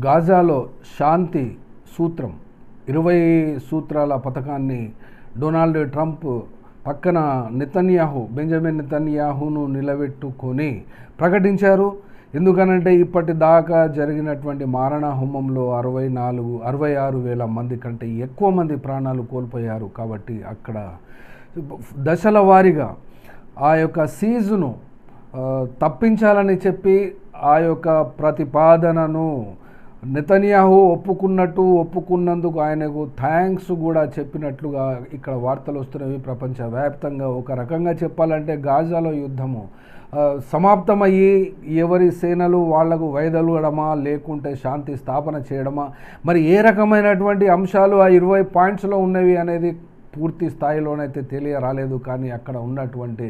గాజాలో శాంతి సూత్రం ఇరవై సూత్రాల పథకాన్ని డొనాల్డ్ ట్రంప్ పక్కన నితన్యాహు బెంజమిన్ నితన్యాహును నిలబెట్టుకొని ప్రకటించారు. ఎందుకనంటే ఇప్పటిదాకా జరిగినటువంటి మారణ హోమంలో అరవై నాలుగు అరవై ఆరు వేల మంది కంటే ఎక్కువ మంది ప్రాణాలు కోల్పోయారు. కాబట్టి అక్కడ దశల వారీగా ఆ యొక్క సీజును తప్పించాలని చెప్పి ఆ యొక్క ప్రతిపాదనను నెతన్యాహు ఒప్పుకున్నట్టు ఒప్పుకున్నందుకు ఆయనకు థ్యాంక్స్ కూడా చెప్పినట్లుగా ఇక్కడ వార్తలు వస్తున్నవి ప్రపంచవ్యాప్తంగా. ఒక రకంగా చెప్పాలంటే గాజాలో యుద్ధము సమాప్తమయ్యి ఎవరి సేనలు వాళ్ళకు వైదలుగడమా లేకుంటే శాంతి స్థాపన చేయడమా? మరి ఏ రకమైనటువంటి అంశాలు ఆ ఇరవై పాయింట్స్లో ఉన్నవి అనేది పూర్తి స్థాయిలోనైతే తెలియరాలేదు కానీ అక్కడ ఉన్నటువంటి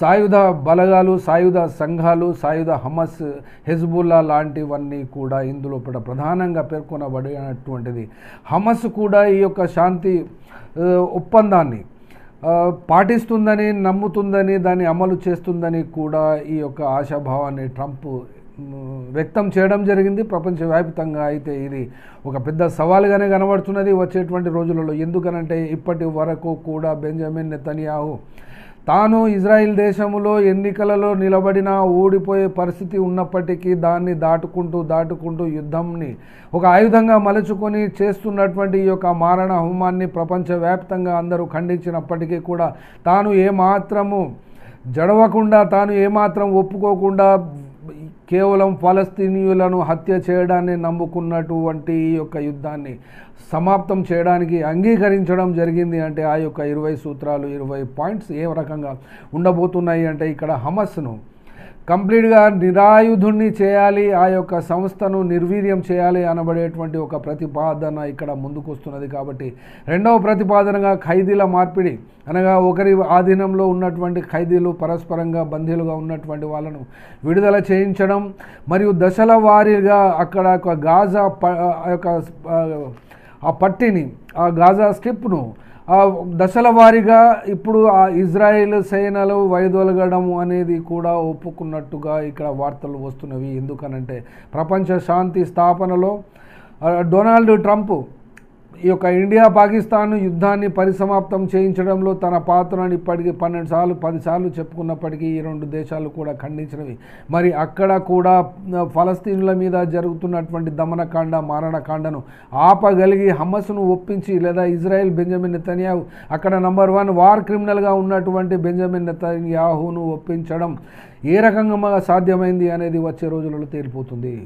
సాయుధ బలగాలు సాయుధ సంఘాలు సాయుధ హమస్ హెజ్బుల్లా లాంటివన్నీ కూడా ఇందులో ప్రధానంగా పేర్కొనబడినటువంటిది. హమస్ కూడా ఈ యొక్క శాంతి ఒప్పందాన్ని పాటిస్తుందని నమ్ముతుందని దాన్ని అమలు చేస్తుందని కూడా ఈ యొక్క ఆశాభావాన్ని ట్రంప్ వ్యక్తం చేయడం జరిగింది. ప్రపంచవ్యాప్తంగా అయితే ఇది ఒక పెద్ద సవాలుగానే కనబడుతున్నది వచ్చేటువంటి రోజులలో. ఎందుకనంటే ఇప్పటి వరకు కూడా బెంజమిన్ నెతన్యాహు తాను ఇజ్రాయిల్ దేశంలో ఎన్నికలలో నిలబడిన ఓడిపోయే పరిస్థితి ఉన్నప్పటికీ దాన్ని దాటుకుంటూ దాటుకుంటూ యుద్ధంని ఒక ఆయుధంగా మలుచుకొని చేస్తున్నటువంటి ఈ యొక్క మారణ హోమాన్ని ప్రపంచవ్యాప్తంగా అందరూ ఖండించినప్పటికీ కూడా తాను ఏమాత్రము జడవకుండా తాను ఏమాత్రం ఒప్పుకోకుండా కేవలం ఫలస్తీనీయులను హత్య చేయడాన్ని నమ్ముకున్నటువంటి ఈ యొక్క యుద్ధాన్ని సమాప్తం చేయడానికి అంగీకరించడం జరిగింది అంటే ఆ యొక్క ఇరవై సూత్రాలు ఇరవై పాయింట్స్ ఏ రకంగా ఉండబోతున్నాయి అంటే ఇక్కడ హమస్ను కంప్లీట్గా నిరాయుధుణ్ణి చేయాలి ఆ యొక్క సంస్థను నిర్వీర్యం చేయాలి అనబడేటువంటి ఒక ప్రతిపాదన ఇక్కడ ముందుకు వస్తున్నది కాబట్టి రెండవ ప్రతిపాదనగా ఖైదీల మార్పిడి అనగా ఒకరి ఆధీనంలో ఉన్నటువంటి ఖైదీలు పరస్పరంగా బందీలుగా ఉన్నటువంటి వాళ్ళను విడుదల చేయించడం మరియు దశల వారీగా అక్కడ ఒక గాజా ప ఆ యొక్క ఆ, పట్టిని ఆ గాజా స్ట్రిప్ను దశల వారీగా ఇప్పుడు ఆ ఇజ్రాయెల్ సేనలు వైదొలగడం అనేది కూడా ఒప్పుకున్నట్టుగా ఇక్కడ వార్తలు వస్తున్నవి. ఎందుకనంటే ప్రపంచ శాంతి స్థాపనలో డొనాల్డ్ ట్రంప్ ఈ యొక్క ఇండియా పాకిస్తాన్ యుద్ధాన్ని పరిసమాప్తం చేయించడంలో తన పాత్రను ఇప్పటికీ పన్నెండు సార్లు పదిసార్లు చెప్పుకున్నప్పటికీ ఈ రెండు దేశాలు కూడా ఖండించినవి. మరి అక్కడ కూడా ఫలస్తీన్ల మీద జరుగుతున్నటువంటి దమనకాండ మారణకాండను ఆపగలిగి హమస్ను ఒప్పించి లేదా ఇజ్రాయెల్ బెంజమిన్ నెతన్యాహు అక్కడ నంబర్ వన్ వార్ క్రిమినల్గా ఉన్నటువంటి బెంజమిన్ నెతన్యాహును ఒప్పించడం ఏ రకంగా సాధ్యమైంది అనేది వచ్చే రోజులలో తేలిపోతుంది.